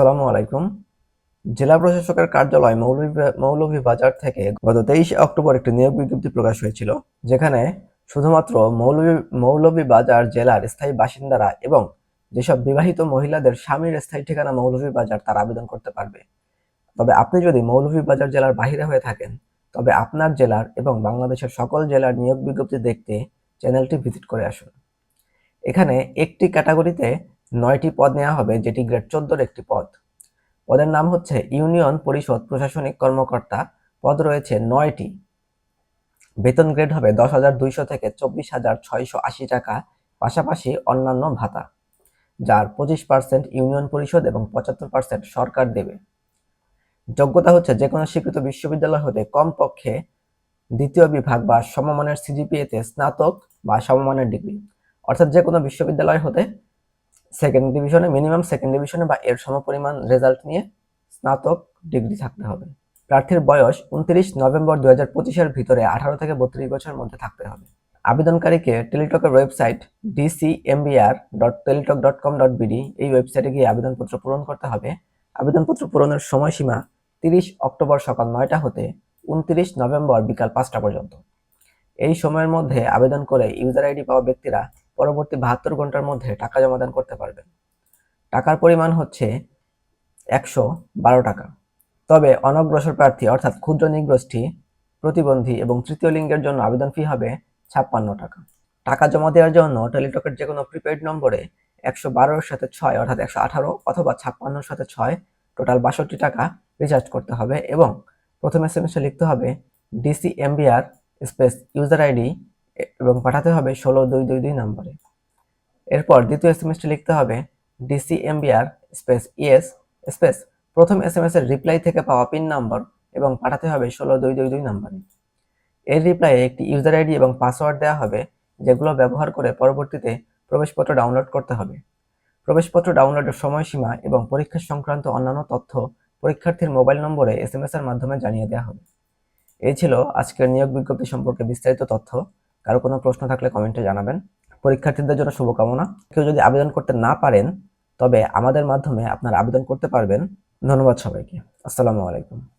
আসসালামু আলাইকুম। জেলা প্রশাসকের কার্যালয় মৌলভী- মৌলভীবাজার থেকে গত তেইশে অক্টোবর একটি নিয়োগ বিজ্ঞপ্তি প্রকাশ হয়েছিল, যেখানে শুধুমাত্র মৌলভী মৌলভীবাজার জেলার স্থায়ী বাসিন্দারা এবং যেসব বিবাহিত মহিলাদের স্বামীর স্থায়ী ঠিকানা মৌলভীবাজার তার আবেদন করতে পারবে। তবে আপনি যদি মৌলভীবাজার জেলার বাহিরে হয়ে থাকেন, তবে আপনার জেলার এবং বাংলাদেশের সকল জেলার নিয়োগ বিজ্ঞপ্তি দেখতে চ্যানেলটি ভিজিট করে আসুন। এখানে একটি ক্যাটাগরিতে নয়টি পদ নেওয়া হবে, যেটি গ্রেড চোদ্দোর একটি পদ। পদের নাম হচ্ছে ইউনিয়ন পরিষদ প্রশাসনিক কর্মকর্তা। পদ রয়েছে নয়টি। বেতন গ্রেড হবে দশ হাজার দুইশো থেকে চব্বিশ হাজার ছয়শো আশি টাকা, পাশাপাশি অন্যান্য ভাতা, যার পঁচিশ পার্সেন্ট ইউনিয়ন পরিষদ এবং পঁচাত্তর পার্সেন্ট সরকার দেবে। যোগ্যতা হচ্ছে যে কোনো স্বীকৃত বিশ্ববিদ্যালয় হতে কমপক্ষে দ্বিতীয় বিভাগ বা সমমানের সিজিপিএতে স্নাতক বা সমমানের ডিগ্রি, অর্থাৎ যে কোনো বিশ্ববিদ্যালয় হতে সেকেন্ড ডিভিশনে মিনিমাম সেকেন্ড ডিভিশনে বা এর সমপরিমাণ রেজাল্ট নিয়ে স্নাতক ডিগ্রি থাকতে হবে। প্রার্থীর বয়স উনত্রিশ নভেম্বর দু হাজার পঁচিশের ভিতরে আঠারো থেকে বত্রিশ বছরের মধ্যে থাকতে হবে। আবেদনকারীকে টেলিটকের website DCMBR dot Teletalk dot com dot BD এই ওয়েবসাইটে গিয়ে আবেদনপত্র পূরণ করতে হবে। আবেদনপত্র পূরণের সময়সীমা তিরিশ অক্টোবর সকাল নয়টা হতে উনত্রিশ নভেম্বর বিকাল পাঁচটা পর্যন্ত। এই সময়ের মধ্যে আবেদন করে ইউজার আইডি পাওয়া ব্যক্তিরা পরবর্তী বাহাত্তর ঘণ্টার মধ্যে টাকা জমা দান করতে পারবেন। টাকার পরিমাণ হচ্ছে একশো বারো টাকা। তবে অনগ্রসর প্রার্থী অর্থাৎ ক্ষুদ্র নিগোষ্ঠী প্রতিবন্ধী এবং তৃতীয় লিঙ্গের জন্য আবেদন ফি হবে ছাপ্পান্ন টাকা। টাকা জমা দেওয়ার জন্য টেলিটকের যে কোনো প্রিপেড নম্বরে একশো বারোর সাথে ছয় অর্থাৎ একশো আঠারো অথবা ছাপ্পান্নর সাথে ছয় টোটাল বাষট্টি টাকা রিচার্জ করতে হবে এবং প্রথম এস লিখতে হবে DC MBR space user ID এবং পাঠাতে হবে ষোলো দুই দুই দুই নম্বরে। এরপর দ্বিতীয় এস এম এসটি লিখতে হবে DC MBR space ES space প্রথম এস এম এস এর রিপ্লাই থেকে পাওয়া পিন নম্বর এবং পাঠাতে হবে ষোলো দুই দুই দুই নম্বরে। এর রিপ্লাইয়ে একটি ইউজার আইডি এবং পাসওয়ার্ড দেওয়া হবে, যেগুলো ব্যবহার করে পরবর্তীতে প্রবেশপত্র ডাউনলোড করতে হবে। প্রবেশপত্র ডাউনলোডের সময়সীমা এবং পরীক্ষা সংক্রান্ত অন্যান্য তথ্য পরীক্ষার্থীর মোবাইল নম্বরে এস এম এস এর মাধ্যমে জানিয়ে দেওয়া হবে। এই ছিল আজকের নিয়োগ বিজ্ঞপ্তি সম্পর্কে বিস্তারিত তথ্য। কারও কোনো প্রশ্ন থাকলে কমেন্টে জানাবেন। পরীক্ষার্থীদের জন্য শুভকামনা। কেউ যদি আবেদন করতে না পারেন, তবে আমাদের মাধ্যমে আপনারা আবেদন করতে পারবেন। ধন্যবাদ সবাইকে। আসসালামু আলাইকুম।